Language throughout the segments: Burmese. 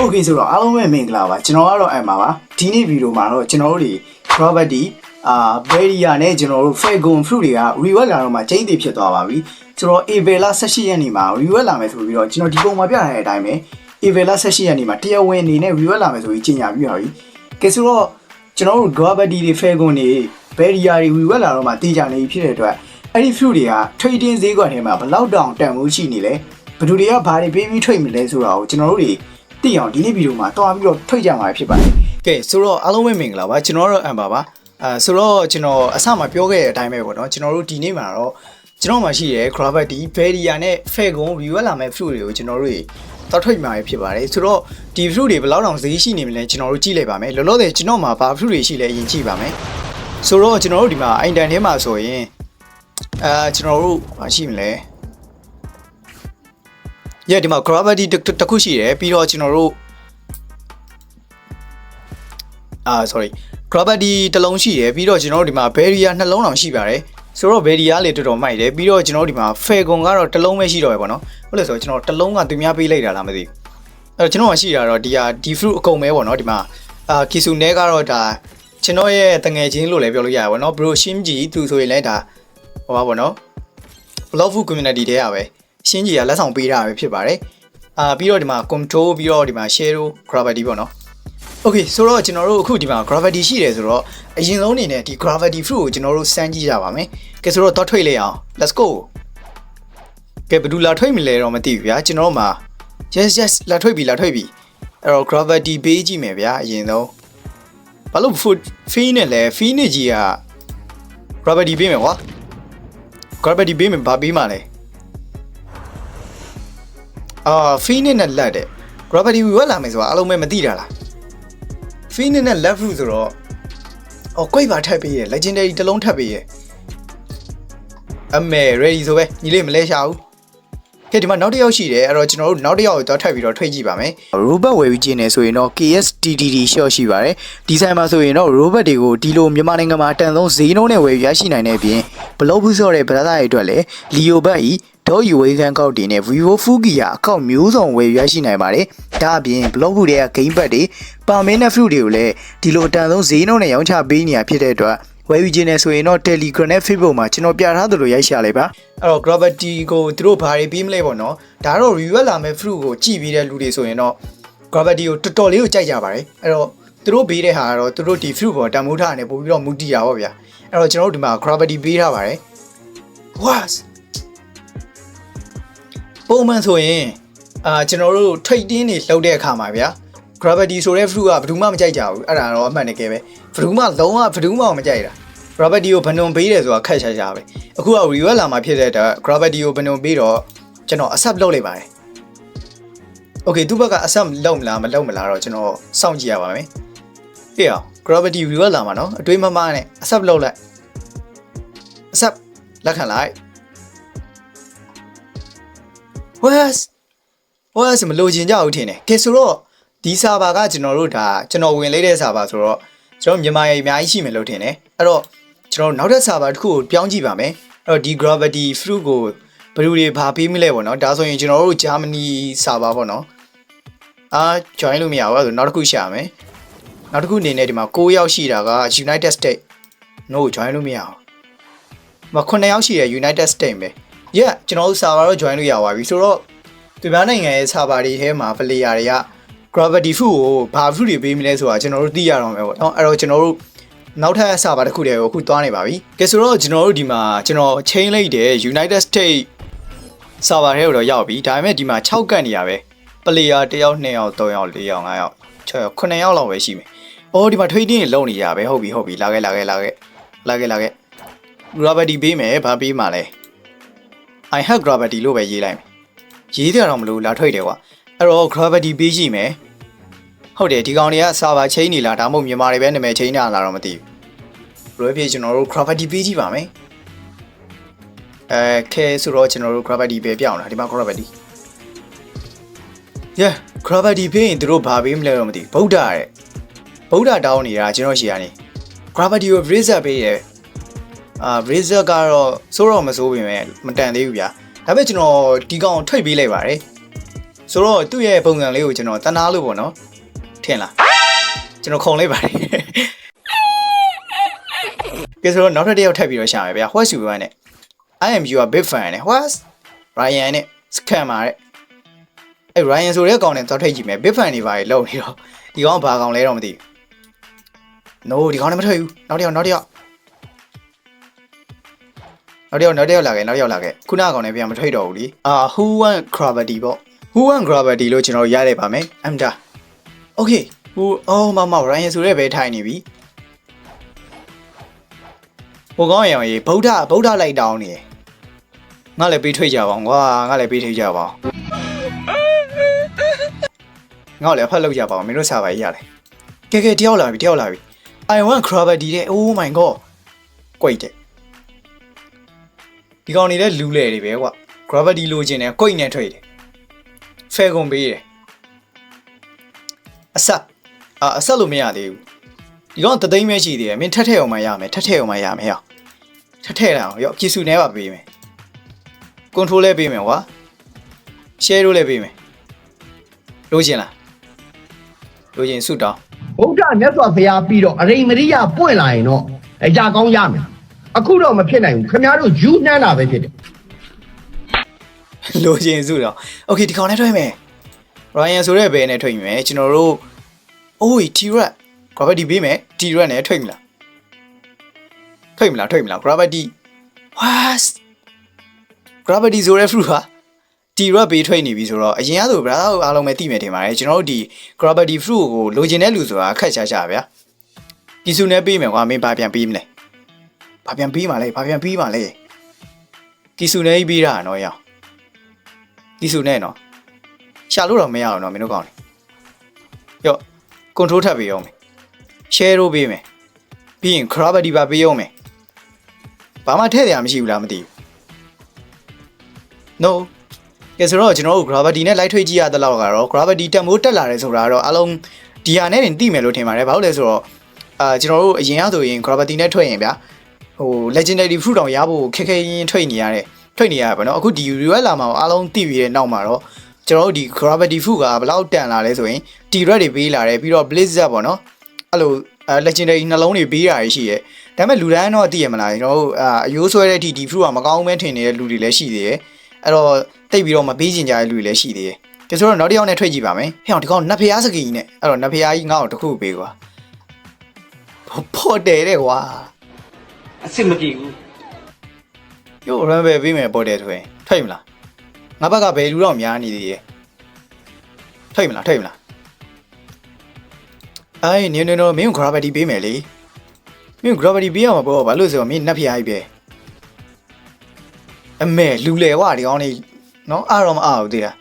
โอเคဆိုတော့အားလုံးပဲမင်္ဂလာပါကျွန်တော်ကတော့အမ်ပါပါဒီနေ့ဗီဒီယိုမှာတော့ကျွန်တော်တို့တွေ property အာ barrier နဲ့ကျွန်တော်တို့ fagon fruit တွေက reward လာတော့မှကျင်းတည်ဖြစ်သွားပါပြီကျွန်တော် avela 18ရက်နေ့မှာ reward လာမယ်ဆိုပြီးတော့ကျွန်တော်ဒီပုံမှာပြထားတဲ့အတိုင်းပဲ avela 18ရက်နေ့မှာတရားဝင်အနေနဲ့ reward လာမယ်ဆိုပြီးကြေညာပြီးပါပြီကဲဆိုတော့ကျွန်တော်တို့ gravity တွေ fagon တွေ barrier တွေ reward လာတော့မှတည်ကြနေပြီဖြစ်တဲ့အတွက်အဲ့ဒီ fruit တွေက trading ဈေးကွက်ထဲမှာဘယ်လောက်တောင်တန်ဖိုးရှိနေလဲဘယ်သူတွေကဘာတွေပေးပြီးထွက်မလဲဆိုတာကိုကျွန်တော်တို့တွေ သိအောင်ဒီနေ့ဗီဒီယိုမှာတွားပြီးတော့ထုတ်ကြမှာဖြစ်ပါတယ်။ကဲဆိုတော့အားလုံးပဲမင်္ဂလာပါကျွန်တော်တော့အမ်ပါပါ။အဲဆိုတော့ကျွန်တော်အစမှပြောခဲ့တဲ့အတိုင်းပဲပေါ့နော်ကျွန်တော်တို့ဒီနေ့မှာတော့ကျွန်တော်မှရှိတဲ့ gravity barrier နဲ့ fagon review လာမဲ့ fruit တွေကိုကျွန်တော်တို့တော့ထုတ်မှာဖြစ်ပါတယ်။ဆိုတော့ဒီ fruit တွေဘယ်လောက်တောင်ဈေးရှိနေမလဲကျွန်တော်တို့ကြည့်လိုက်ပါမယ်။လောလောဆယ်ကျွန်တော်မှာဘာ fruit တွေရှိလဲအရင်ကြည့်ပါမယ်။ဆိုတော့ကျွန်တော်တို့ဒီမှာအိုင်တန်ထဲမှာဆိုရင်အဲကျွန်တော်တို့ဘာရှိမလဲ။ yeah ဒီမှာ gravity တစ်ခုရှိတယ်ပြီးတော့ကျွန်တော်တို့အာ sorry gravity တစ်လုံးရှိတယ်ပြီးတော့ကျွန်တော်တို့ဒီမှာ barrier နှလုံးတောင်ရှိပါတယ်ဆိုတော့ barrier လေးတော်တော်မိုက်တယ်ပြီးတော့ကျွန်တော်တို့ဒီမှာ fagon ကတော့တစ်လုံးပဲရှိတော့ပဲပေါ့နော်ဟုတ်လဲဆိုတော့ကျွန်တော်တစ်လုံးကသူများပေးလိုက်တာလားမသိဘူးအဲ့တော့ကျွန်တော်ကရှိတာတော့ဒီဟာဒီ fruit အကုန်ပဲပေါ့နော်ဒီမှာအာ kisu နဲကတော့ဒါကျွန်တော်ရဲ့တငယ်ချင်းလို့လည်းပြောလို့ရတယ်ပေါ့နော် bro ရှင်းကြည့်သူဆိုရင်လည်းဒါဟောပါပေါ့နော် blog food community ထဲရပဲ ရှင်းကြီးကလက်ဆောင်ပေးတာပဲဖြစ်ပါတယ်အာပြီးတော့ဒီမှာ control ပြီးတော့ဒီမှာ share gravity ပေါ့နော် okay ဆိုတော့ကျွန်တော်တို့အခုဒီမှာ gravity ရှိတယ်ဆိုတော့အရင်ဆုံးအနေနဲ့ဒီ gravity fruit ကိုကျွန်တော်တို့စမ်းကြည့်ကြပါမယ်ကဲဆိုတော့တော့ထွေးလိုက်အောင် let's go ကဲဘယ်သူလာထွေးမလဲတော့မသိဘူးဗျာကျွန်တော်တို့မှာ yes yes လာထွေးပြီလာထွေးပြီအဲ့တော့ gravity ပေးကြည့်မယ်ဗျာအရင်ဆုံးဘာလို့ food fee နဲ့လဲ fee နဲ့ကြီးက gravity ပေးမယ်ကွာ gravity ပေးမယ်ဘာပေးမှာလဲ အာ fee နဲ့နဲ့လက်တဲ့ gravity ဝက်လာမယ်ဆိုတာအလုံးမဲမသိတာလား fee နဲ့နဲ့ left root ဆိုတော့အော်ကိုက်ပါထပ်ပေးရ legendary တစ်လုံးထပ်ပေးရအမေ ready ဆိုပဲညီလေးမလဲရှာဘူးကဲဒီမှာနောက်တစ်ယောက်ရှိတယ်အဲ့တော့ကျွန်တော်တို့နောက်တစ်ယောက်ကိုတော့ထပ်ပြီးတော့ထွေးကြည့်ပါမယ် robot ဝယ်ပြီးကျင်းနေဆိုရင်တော့ KSTDD short ရှိပါတယ်ဒီဆိုင်မှာဆိုရင်တော့ robot တွေကိုဒီလိုမြန်မာနိုင်ငံမှာအတန်ဆုံးဈေးနှုန်းနဲ့ဝယ်ရရှိနိုင်တဲ့အပြင်ဘလော့ဘူးဆော့တဲ့ဗလာသားတွေအတွက်လည်း Leo Bat ဤဒေါ်ယူဝေးကန်ကောက်တင်နဲ့ Vivo Fugia အကောင့်မျိုးစုံဝယ်ရရှိနိုင်ပါတယ်ဒါအပြင် blog ဘူးတွေက game pad တွေပါမင်းနဲ့ fruit တွေကိုလည်းဒီလိုအတန်ဆုံးဈေးနှုန်းနဲ့ရောင်းချပေးနေရဖြစ်တဲ့အတွက်ဝယ်ယူခြင်းနဲ့ဆိုရင်တော့ Telegram နဲ့ Facebook မှာကျွန်တော်ပြထားသလိုရိုက်ရှာလိုက်ပါအဲ့တော့ gravity ကိုသူတို့ဘာတွေပြီးမလဲပေါ့နော်ဒါတော့ review လာမဲ့ fruit ကိုကြည့်ပြီးတဲ့လူတွေဆိုရင်တော့ gravity ကိုတော်တော်လေးကိုကြိုက်ကြပါတယ်အဲ့တော့သူတို့ပေးတဲ့ဟာကတော့သူတို့ဒီ fruit ပေါ်တန်မိုးထားနေပို့ပြီးတော့မူတည်တာပေါ့ဗျာအဲ့တော့ကျွန်တော်တို့ဒီမှာ gravity ပေးထားပါတယ် what ပုံမှန်ဆိုရင်အာကျွန်တော်တို့ထိတ်တင်းတွေလှုပ်တဲ့အခါမှာဗျာ gravity ဆိုတဲ့ fruit ကဘယ်သူမှမကြိုက်ကြဘူးအဲ့ဒါတော့အမှန်တကယ်ပဲဘယ်သူမှလုံးဝဘယ်သူမှမကြိုက်တာ gravity ကိုဘဏ္ဍုံပေးတယ်ဆိုတာခက်ရှာရှာပဲအခုက reward လာမှာဖြစ်တဲ့အတွက် gravity ကိုဘဏ္ဍုံပေးတော့ကျွန်တော် accept လုပ်လိုက်ပါတယ် okay သူ့ဘက်က accept လုပ်မလားမလုပ်မလားတော့ကျွန်တော်စောင့်ကြည့်ရပါမယ်ဟေ့အောင် gravity reward လာမှာနော်အတွေးမမနဲ့ accept လုပ်လိုက် accept လက်ခံလိုက် Wes Wes မလိုချင်ကြဘူးထင်တယ်ကဲဆိုတော့ဒီဆာဗာကကျွန်တော်တို့ဒါကျွန်တော်ဝင်လိုက်တဲ့ဆာဗာဆိုတော့ကျွန်တော်မြန်မာရေအများကြီးရှိမယ်လို့ထင်တယ်အဲ့တော့ကျွန်တော်နောက်ထပ်ဆာဗာတစ်ခုကိုပြောင်းကြည့်ပါမယ်အဲ့တော့ဒီ gravity fruit ကိုဘယ်လိုတွေဘာပေးမလဲပေါ့နော်ဒါဆိုရင်ကျွန်တော်တို့ဂျာမနီဆာဗာပေါ့နော်အာ join လို့မရဘူးအဲ့ဒါဆိုနောက်တစ်ခုရှာမယ်နောက်တစ်ခုအနေနဲ့ဒီမှာ6ယောက်ရှိတာက United States no join လို့မရဘူးမ9ယောက်ရှိတဲ့ United States ပဲ yeah ကျွန်တော်တို့ server တော့ join လို့ရပါပြီဆိုတော့ဒီဘာနိုင်ငံရဲ့ server တွေထဲမှာ player တွေက gravity food ကိုဘာ food တွေပေးမလဲဆိုတာကျွန်တော်တို့သိရတော့မယ်ပေါ့နော်အဲ့တော့ကျွန်တော်တို့နောက်ထပ် server တစ်ခုတည်းကိုအခုသွားနေပါပြီကဲဆိုတော့ကျွန်တော်တို့ဒီမှာကျွန်တော် chain လိုက်တဲ့ United States server ထဲကိုတော့ရောက်ပြီဒါပေမဲ့ဒီမှာ6ကတ်နေရပဲ player 1ယောက်2ယောက်3ယောက်4ယောက်5ယောက်6ယောက်9ယောက်လောက်ပဲရှိမယ်အော်ဒီမှာ trading တွေလုပ်နေကြပဲဟုတ်ပြီဟုတ်ပြီလာခဲ့လာခဲ့လာခဲ့လာခဲ့လာခဲ့ gravity ပေးမယ်ဘာပေးမှာလဲ I have gravity လို့ပဲရေးလိုက်မယ်ရေးတယ်တော့မလို့လာထွက်တယ်ကွာအဲ့တော့ gravity ပေးကြည့်မယ်ဟုတ်တယ်ဒီကောင်တွေက server chain နေလားဒါမှမဟုတ်မြန်မာတွေပဲနာမည် chain နေတာလားတော့မသိဘူးဘယ်လိုဖြစ်ကျွန်တော်တို့ gravity ပေးကြည့်ပါမယ်အဲခဲဆိုတော့ကျွန်တော်တို့ gravity ပဲပြောင်းလာဒီမှာ gravity yeah gravity ပေးရင်သူတို့ဘာပေးမလဲတော့မသိဘူးဗုဒ္ဓတဲ့ဗုဒ္ဓတောင်းနေတာကျွန်တော်ရှီကနေ gravity ကို razor ပေးရ အာ razor ကတော့စိုးတော့မစိုးပေမဲ့မတန်သေးဘူးဗျာဒါပေမဲ့ကျွန်တော်ဒီကောင်ထိတ်ပေးလိုက်ပါတယ်ဆိုတော့သူ့ရဲ့ပုံစံလေးကိုကျွန်တော်တနာလို့ပေါ့နော်ထင်လားကျွန်တော်ခုံလိုက်ပါတယ်ကဲဆိုတော့နောက်ထပ်တစ်ယောက်ထပ်ပြီးတော့ရှာမယ်ဗျာ what you want နဲ့ I am your big fan နဲ့ what Ryan နဲ့ scammer တဲ့အဲ Ryan ဆိုတဲ့ကောင်နဲ့တော့ထိတ်ကြည့်မယ် big fan တွေပါလေလုံနေတော့ဒီကောင်ကဘာကောင်လဲတော့မသိဘူး no ဒီကောင်နဲ့မထွက်ဘူးနောက်တစ်ယောက်နောက်တစ်ယောက် နောက်တစ်ယောက်နောက်တစ်ယောက်လာခဲ့နောက်တစ်ယောက်လာခဲ့ခုနကကောင်နဲ့ပြန်မထွက်တော့ဘူးလीအာ who want gravity ပေါ့ who want gravity လို့ကျွန်တော်ရရပါမယ် I'm done okay who oh မမ Ryan ဆိုတဲ့ပဲထိုင်နေပြီဟိုကောင်ရောင်ကြီးဗုဒ္ဓဗုဒ္ဓလိုက်တောင်းနေတယ်ငါလည်းပေးထွက်ကြပါအောင်ကွာငါလည်းပေးထွက်ကြပါအောင်ငါလည်းဖတ်လို့ကြပါအောင်မင်းတို့စာပါကြီးရတယ်ကဲကဲတယောက်လာပြီတယောက်လာပြီ I want gravity တဲ့ oh my god ကွိတ်တဲ့ ဒီကောင်နေတဲ့လူလေတွေပဲကွာ gravity လိုချင်တယ်ကွိတ်နဲ့ထွက်တယ်ဖဲကုန်ပေးတယ်အဆက်အာအဆက်လို့မရသေးဘူးဒီကောင်တသိန်းပဲရှိသေးတယ်မင်းထက်ထက်အောင်မှရမယ်ထက်ထက်အောင်မှရမယ်ဟောထက်ထက်လာအောင်ရော့ပြည်စုနေပါပေးမယ် control လည်းပေးမယ်ကွာ share လို့လည်းပေးမယ်လိုချင်လားလိုချင်ဆုတောင်းဗုဒ္ဓမြတ်စွာဘုရားပြီးတော့အရိမရိယပွင့်လာရင်တော့အကြကောင်းရမယ် အခုတော့မဖြစ်နိုင်ဘူးခင်ဗျားတို့ယူနှမ်းတာပဲဖြစ်တယ် လိုချင်စုတော့โอเคဒီကောင်နဲ့ထွက်မယ် Ryan ဆိုတဲ့ဘယ်နဲ့ထွက်မယ်ကျွန်တော်တို့အိုး T-Rex gravity ပေးမယ် T-Rex နဲ့ထွက်မလားထွက်မလားထွက်မလား gravity what gravity ဆိုတဲ့ fruit ဟာ T-Rex ပေးထွက်နေပြီဆိုတော့အရင်ကဆို brother အားလုံးပဲသိမယ်ထင်ပါတယ်ကျွန်တော်တို့ဒီ gravity fruit ကိုလိုချင်တဲ့လူဆိုတာခက်ရှာရှာဗျာဒီစုနဲ့ပေးမယ်ကွာမင်းဘာပြန်ပေးမလဲ ဘာပြန်ပေးမှာလဲဘာပြန်ပေးမှာလဲဒီစုနဲ့ပြီးတာနော်ရောင်ဒီစုနဲ့နော်ရှာလို့တော့မရအောင်နော်မင်းတို့ကောင်းတယ်ရော့ control ထပ်ပေးအောင်မယ် share လို့ပေးမယ်ပြီးရင် gravity ပါပေးအောင်မယ်ဘာမှထည့်ရမရှိဘူးလားမသိဘူး no ကဲဆိုတော့ကျွန်တော်တို့ gravity နဲ့ light ထွေးကြည့်ရတဲ့လောက်ကတော့ gravity တက်မိုးတက်လာတယ်ဆိုတာတော့အလုံးဒီဟာနဲ့တင်သိမယ်လို့ထင်ပါတယ်ဘာလို့လဲဆိုတော့အာကျွန်တော်တို့အရင်ကဆိုရင် gravity နဲ့ထွက်ရင်ဗျာ ဟို legendary fruit တောင်ရဖို့ခက်ခဲရင်းထွက်နေရတဲ့ထွက်နေရပါတော့အခုဒီ real လာမှာအားလုံးသိပြီးတဲ့နောက်မှာတော့ကျွန်တော်တို့ဒီ gravity fruit ကဘယ်လောက်တန်လာလဲဆိုရင် T-Rex တွေပေးလာတယ်ပြီးတော့ Blizzard ပေါ့နော်အဲ့လိုအဲ legendary နှလုံးတွေပေးတာရှိရဲဒါပေမဲ့လူတန်းတော့သိရမလားကျွန်တော်တို့အာအယိုးဆွဲတဲ့အထိဒီ fruit ကမကောင်းမဲထင်နေတဲ့လူတွေလည်းရှိသေးတယ်အဲ့တော့တိတ်ပြီးတော့မပေးချင်ကြတဲ့လူတွေလည်းရှိသေးတယ်ဒါဆိုတော့နောက်တစ်ယောက်နဲ့ထွက်ကြည့်ပါမယ်ဟဲ့အောင်ဒီကောင်နတ်ဖျားစကီကြီးနဲ့အဲ့တော့နတ်ဖျားကြီးငါ့ကိုတစ်ခုပေးကွာဖော်တယ်တဲ့ကွာ အစ်စ်မပြေဘူးရို့ရမ်းပဲပေးမယ်ပေါ်တယ်ဆိုရင်ထွက်မလားငါဘက်ကဘယ်လူတော့များနေသေးရဲ့ထွက်မလားထွက်မလားအိုင်နေနေတော့မင်းကို gravity ပေးမယ်လေမင်းကို gravity ပေးရမှာပေါ့ဘာလို့ဆိုတော့မင်းနတ်ဖျားကြီးပဲအမေလူလေဝဒီကောင်းနေနော်အားတော့မအားဘူးသေးလား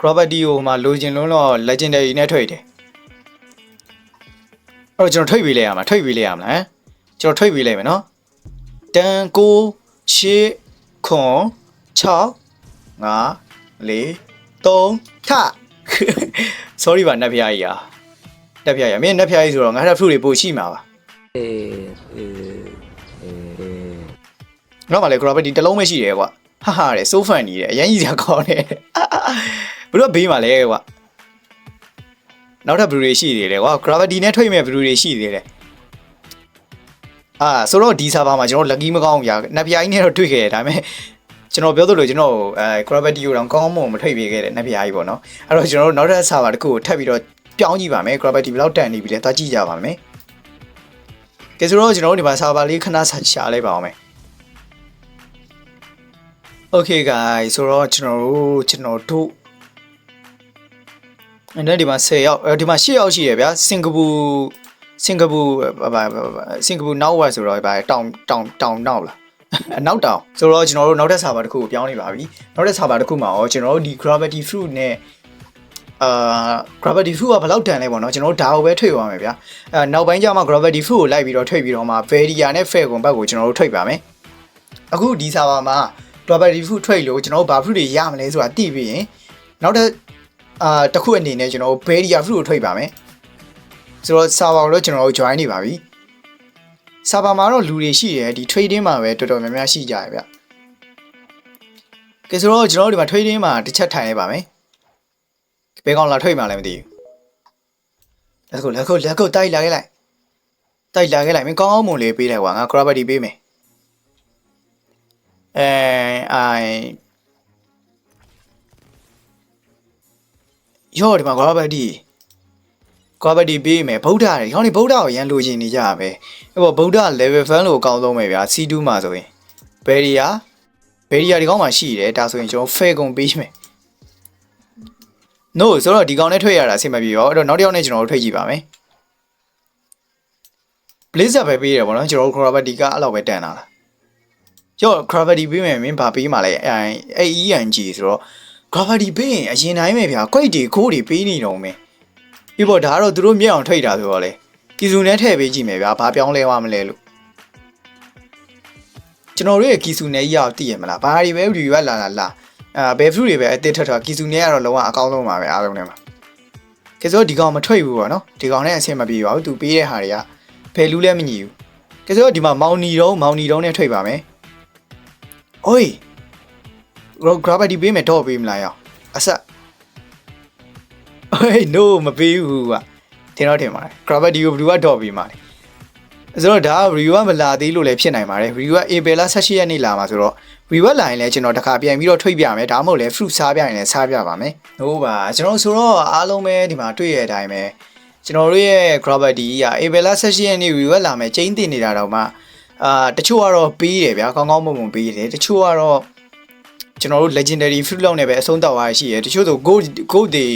gravity ကိုမှလိုချင်လုံးတော့ legendary နဲ့ထွက်တယ်အဲ့တော့ကျွန်တော်ထွက်ပေးလိုက်ရမှာထွက်ပေးလိုက်ရမလားဟမ် ကျွန်တော်ထွက်ပေးလိုက်မယ်နော်တန်ကိုရှေခွန်6 5 4 3ထ sorry ပါနတ်ဖျားကြီးอ่ะနတ်ဖျားကြီးမင်းနတ်ဖျားကြီးဆိုတော့ငါထပ် fruit တွေပို့ရှိမှာပါအေးအေးအေးတော့မှလည်း gravity တစ်လုံးပဲရှိတယ်ကွာဟာဟာတဲ့ so fun နေတယ်အရင်ကြီးစရာကောင်းတယ်ဘယ်တော့ဘေးမှာလဲကွာနောက်ထပ် brew တွေရှိသေးတယ်ကွာ gravity နဲ့ထွက်မဲ့ brew တွေရှိသေးတယ် အာဆိုတော့ဒီ server မှာကျွန်တော် lucky မကောင်းဘူးဗျာနတ်ဖျားကြီးနဲ့တော့တွေ့ခဲ့တယ်ဒါပေမဲ့ကျွန်တော်ပြောသလိုကျွန်တော်အဲ gravity ကိုတော့ကောင်းမွန်မထွက်ပြေခဲ့တဲ့နတ်ဖျားကြီးပေါ့နော်အဲ့တော့ကျွန်တော်တို့နောက်ထပ် server တစ်ခုကိုထပ်ပြီးတော့ပြောင်းကြည့်ပါမယ် gravity ဘယ်လောက်တန်နေပြီလဲသွားကြည့်ကြပါမယ်ကဲဆိုတော့ကျွန်တော်တို့ဒီမှာ server လေးခဏရှာလိုက်ပါအောင်မယ် Okay guys ဆိုတော့ကျွန်တော်တို့ကျွန်တော်တို့အဲ့ဒါဒီမှာ10ယောက်အဲဒီမှာ10ယောက်ရှိရဗျာစင်ကာပူ စင်ကာပူဘာဘာစင်ကာပူနောက်ဝက်ဆိုတော့ဗျာတောင်တောင်တောင်နောက်လားအနောက်တောင်ဆိုတော့ကျွန်တော်တို့နောက်ထပ် server တစ်ခုကိုပြောင်းနေပါပြီနောက်ထပ် server တစ်ခုမှာရောကျွန်တော်တို့ဒီ gravity fruit နဲ့အာ gravity fruit ကဘယ်လောက်တန်လဲပေါ့နော်ကျွန်တော်တို့ဒါကိုပဲထွေသွားမယ်ဗျာအဲနောက်ပိုင်းကျမှ gravity fruit ကိုလိုက်ပြီးတော့ထွေပြီးတော့မှ varia နဲ့ fair ကွန်ဘတ်ကိုကျွန်တော်တို့ထွေပါမယ်အခုဒီ server မှာ property fruit trade လို့ကျွန်တော်တို့ဘာ fruit တွေရမလဲဆိုတာသိပြီးရင်နောက်တစ်အာတစ်ခုအနေနဲ့ကျွန်တော်တို့ barrier fruit ကို trade ပါမယ် ဆိုတော့ server ကိုတော့ကျွန်တော်တို့ join နေပါပြီ server မှာတော့လူတွေရှိတယ်ဒီ trading မှာပဲတော်တော်များများရှိကြတယ်ဗျကဲဆိုတော့ကျွန်တော်တို့ဒီမှာ trading မှာတစ်ချက်ထိုင်လိုက်ပါမယ်ဘယ်ကောင်လာထွက်မှလည်းမသိဘူး let's go let's go let's go တိုက်လာခဲ့လိုက်တိုက်လာခဲ့လိုက်မင်းကောင်းကောင်းမွန်လေးပေးလိုက်ကွာငါ gravity ပေးမယ်အဲအိုင်ယောဒီမှာ gravity gravity ပေးမယ်ဗုဒ္ဓတွေခေါင်းဒီဗုဒ္ဓကိုရန်လိုချင်နေကြတာပဲအဲ့ပေါ်ဗုဒ္ဓ level 1လို့အကောင်းဆုံးပဲဗျာ C2 မှာဆိုရင် barrier barrier ဒီကောင်းမှာရှိတယ်ဒါဆိုရင်ကျွန်တော် fair ကုန်ပေးမယ် no ဆိုတော့ဒီကောင်နဲ့ထွက်ရတာအဆင်မပြေရောအဲ့တော့နောက်တစ်ယောက်နဲ့ကျွန်တော်တို့ထွက်ကြည့်ပါမယ် blazer ပဲပေးရပါတော့ကျွန်တော်တို့ gravity ကအဲ့လောက်ပဲတန်တာလားကျော် gravity ပေးမယ်မင်းဘာပေးမှလဲအဲ AENG ဆိုတော့ gravity ပေးရင်အရင်တိုင်းပဲဗျာ quite တွေခိုးတွေပေးနေတော့မင်း ပြီးတော့ဒါကတော့သူတို့မြက်အောင်ထိတ်တာဆိုတော့လေကီဇူနဲ့ထည့်ပေးကြည့်မယ်ဗျာဘာပြောင်းလဲသွားမလဲလို့ကျွန်တော်တို့ရဲ့ကီဇူနဲ့ကြီးရောက်တည်ရမလားဘာတွေပဲ review လာလာလာအာဘယ် fruit တွေပဲအစ်စ်ထက်ထကီဇူနဲ့ကတော့လုံးဝအကောင်းဆုံးပါပဲအားလုံးထဲမှာကဲဆိုတော့ဒီကောင်မထွက်ဘူးပေါ့နော်ဒီကောင်နဲ့အဆင်မပြေပါဘူးသူပေးတဲ့ဟာတွေကဖယ်လူးလည်းမညီဘူးကဲဆိုတော့ဒီမှာမောင်နီတုံးမောင်နီတုံးနဲ့ထွက်ပါမယ်အိုး gravity ပေးမယ်တော့ပေးမလားရောအဆက် ဟေး no မပေးဘူးကွာတင်တော့တင်ပါတယ် gravity ကိုဘယ်သူကတော့ပေးမှာလဲဆိုတော့ဒါ review ကမလာသေးလို့လည်းဖြစ်နိုင်ပါတယ် review က April 18ရက်နေ့လာမှာဆိုတော့ review လာရင်လည်းကျွန်တော်တစ်ခါပြန်ပြီးတော့ထွေးပြမယ်ဒါမှမဟုတ်လည်း fruit စားပြရင်လည်းစားပြပါမယ်ဟုတ်ပါကျွန်တော်ဆိုတော့အားလုံးပဲဒီမှာတွေ့ရတဲ့အတိုင်းပဲကျွန်တော်တို့ရဲ့ gravity က April 18ရက်နေ့ review လာမယ်ကျင်းတင်နေတာတော့မှအာတချို့ကတော့ပေးတယ်ဗျာကောင်းကောင်းမွန်မွန်ပေးတယ်တချို့ကတော့ကျွန်တော်တို့ legendary fruit လောက်နဲ့ပဲအဆုံးတောက်ရရှိရတချို့ဆို gold gold တွေ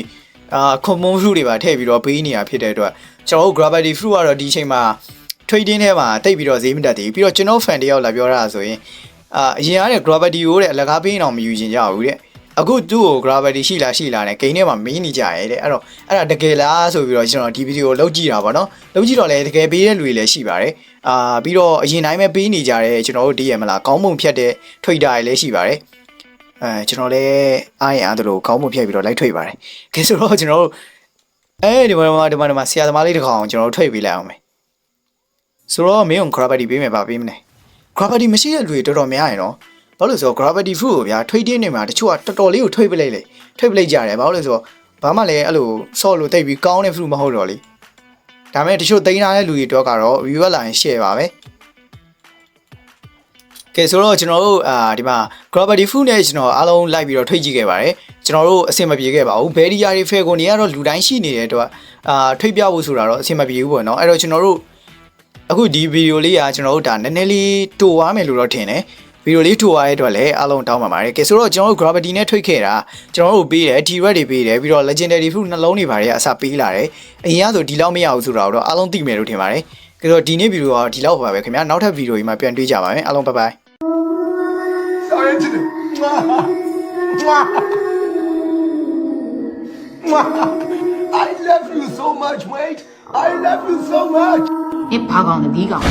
အာ common fruit တွေပါထည့်ပြီးတော့ပေးနေတာဖြစ်တဲ့အတွက်ကျွန်တော်တို့ gravity fruit ကတော့ဒီအချိန်မှာ trading ထဲမှာတိတ်ပြီးတော့ဈေးမတက်သေးဘူးပြီးတော့ကျွန်တော် fan တယောက်လာပြောတာဆိုရင်အာအရင်ကတဲ့ gravity ကိုတဲ့အလကားပေးအောင်မယူချင်ကြဘူးတဲ့အခုသူ့ကို gravity ရှိလားရှိလားနဲ့ဂိမ်းထဲမှာမင်းနေကြရဲတဲ့အဲ့တော့အဲ့ဒါတကယ်လားဆိုပြီးတော့ကျွန်တော်ဒီဗီဒီယိုကိုလောက်ကြည့်တာပေါ့နော်လောက်ကြည့်တော့လည်းတကယ်ပေးတဲ့လူတွေလည်းရှိပါတယ်အာပြီးတော့အရင်တိုင်းပဲပေးနေကြတဲ့ကျွန်တော်တို့ဒီရမလားကောင်းမုံဖြတ်တဲ့ trader တွေလည်းရှိပါတယ် အဲကျွန်တော်လည်းအားရအားသလိုကောင်းမှုဖြတ်ပြီးတော့လိုက်ထွေပါတယ်။ကဲဆိုတော့ကျွန်တော်တို့အဲဒီမှာဒီမှာဒီမှာဒီမှာဆရာသမားလေးတစ်ခေါင်ကျွန်တော်တို့ထွေပေးလိုက်အောင်မယ်။ဆိုတော့မင်းက gravity ပေးမယ်ပါပေးမလဲ။ gravity မရှိတဲ့လူတွေတော်တော်များရင်တော့ဘာလို့လဲဆိုတော့ gravity fruit ကိုဗျာထွေတင်းနေမှာတချို့ကတော်တော်လေးကိုထွေပလိုက်လေထွေပလိုက်ကြတယ်ဘာလို့လဲဆိုတော့ဘာမှလည်းအဲ့လိုဆော့လို့တိတ်ပြီးကောင်းတဲ့ fruit မဟုတ်တော့လေ။ဒါပေမဲ့တချို့သိမ်းထားတဲ့လူတွေတော့ကတော့ review လာရင် share ပါပဲ။ ကဲဆိုတော့ကျွန်တော်တို့အာဒီမှာ gravity food နဲ့ကျွန်တော်အားလုံးလိုက်ပြီးတော့ထွေးကြည့်ခဲ့ပါတယ်ကျွန်တော်တို့အဆင်မပြေခဲ့ပါဘူးဘယ်ဒီယာတွေဖဲကိုနေကတော့လူတိုင်းရှိနေတဲ့အတွက်အာထွေးပြဖို့ဆိုတာတော့အဆင်မပြေဘူးပေါ့နော်အဲ့တော့ကျွန်တော်တို့အခုဒီဗီဒီယိုလေးကကျွန်တော်တို့ဒါနည်းနည်းလေးတူသွားမယ်လို့တော့ထင်တယ်ဗီဒီယိုလေးတူသွားတဲ့အတွက်လည်းအားလုံးတောင်းပါပါတယ်ကဲဆိုတော့ကျွန်တော်တို့ gravity နဲ့ထွေးခဲ့တာကျွန်တော်တို့ပေးတယ် T-Red တွေပေးတယ်ပြီးတော့ legendary food နှလုံးတွေပါတယ်အစားပေးလာတယ်အရင်ကဆိုဒီလောက်မရဘူးဆိုတာတော့အားလုံးသိမယ်လို့ထင်ပါတယ်ကဲဆိုတော့ဒီနေ့ဗီဒီယိုကဒီလောက်ပါပဲခင်ဗျာနောက်ထပ်ဗီဒီယိုကြီးမှာပြန်တွေ့ကြပါမယ်အားလုံးဘိုင်ဘိုင် Sorry to Mwah. Mwah. I love you so much, mate. I love you so much. 你爬岗的底岗。